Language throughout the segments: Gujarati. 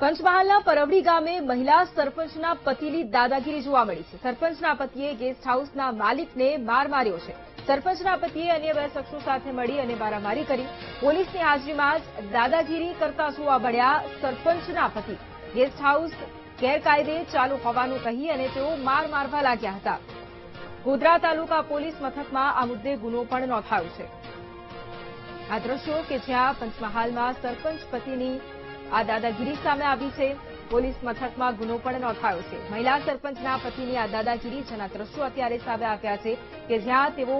પંચમહાલના પરવડી ગામે મહિલા સરપંચના પતિની દાદાગીરી જોવા મળી છે. સરપંચના પતિએ ગેસ્ટ હાઉસના માલિકને માર માર્યો છે. સરપંચના પતિએ અન્ય બે શખ્સો સાથે મળી અને મારામારી કરી. પોલીસની હાજરીમાં જ દાદાગીરી કરતા જોવા મળ્યા સરપંચના પતિ. ગેસ્ટ હાઉસ ગેરકાયદે ચાલુ હોવાનું કહી અને તેઓ માર મારવા લાગ્યા હતા. ગોધરા તાલુકા પોલીસ મથકમાં આ મુદ્દે ગુનો પણ નોંધાયો છે. આ દ્રશ્યો કે જ્યાં પંચમહાલમાં સરપંચ પતિની આ દાદાગીરી સામે આવી છે. પોલીસ મથકમાં ગુનો પણ નોંધાયો છે. મહિલા સરપંચના પતિની આ દાદાગીરી જેના દ્રશ્યો અત્યારે સામે આવ્યા છે કે જ્યાં તેઓ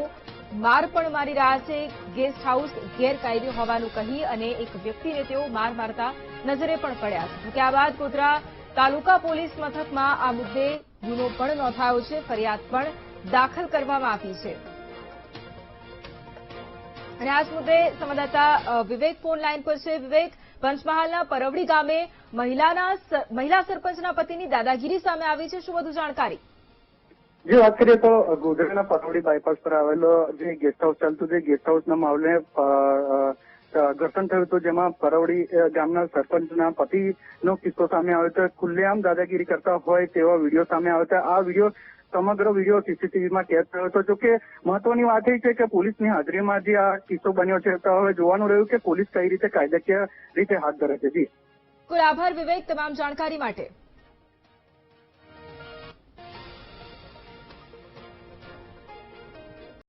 માર પણ મારી રહ્યા છે, ગેસ્ટ હાઉસ ગેરકાયદે હોવાનું કહી અને એક વ્યક્તિને તેઓ માર મારતા નજરે પણ પડ્યા છે. જોકે આ બાદ ગોધરા તાલુકા પોલીસ મથકમાં આ મુદ્દે ગુનો પણ નોંધાયો છે. ફરિયાદ પણ દાખલ કરવામાં આવી છે. અને આ મુદ્દે સંવાદદાતા વિવેક ફોન લાઈન પર છે. વિવેક પંચમહાલના પરવડી ગામે મહિલા સરપંચના પતિની દાદાગીરી સામે આવી છે. શું વધુ જાણકારી? જે, વાત કરીએ તો ગોધરાના પરવડી બાયપાસ પર આવેલો જે ગેસ્ટ હાઉસ ચાલતું જે ગેસ્ટ હાઉસના મામલે ઘર્ષણ થયું હતું. જેમાં પરવડી ગામના સરપંચના પતિનો કિસ્સો સામે આવ્યો હતો. ખુલ્લેઆમ દાદાગીરી કરતા હોય તેવા વીડિયો સામે આવ્યો હતા. આ વીડિયો સમગ્ર વીડિયો સીસીટીવીમાં કેદ થયો. હતો જોકે મહત્વની વાત એ છે કે પોલીસની હાજરીમાં જે આ કિસ્સો બન્યો છે, તો હવે જોવાનું રહ્યું કે પોલીસ કઈ રીતે કાયદાકીય રીતે હાથ ધરે છે. જી. આભાર વિવેક, તમામ જાણકારી માટે.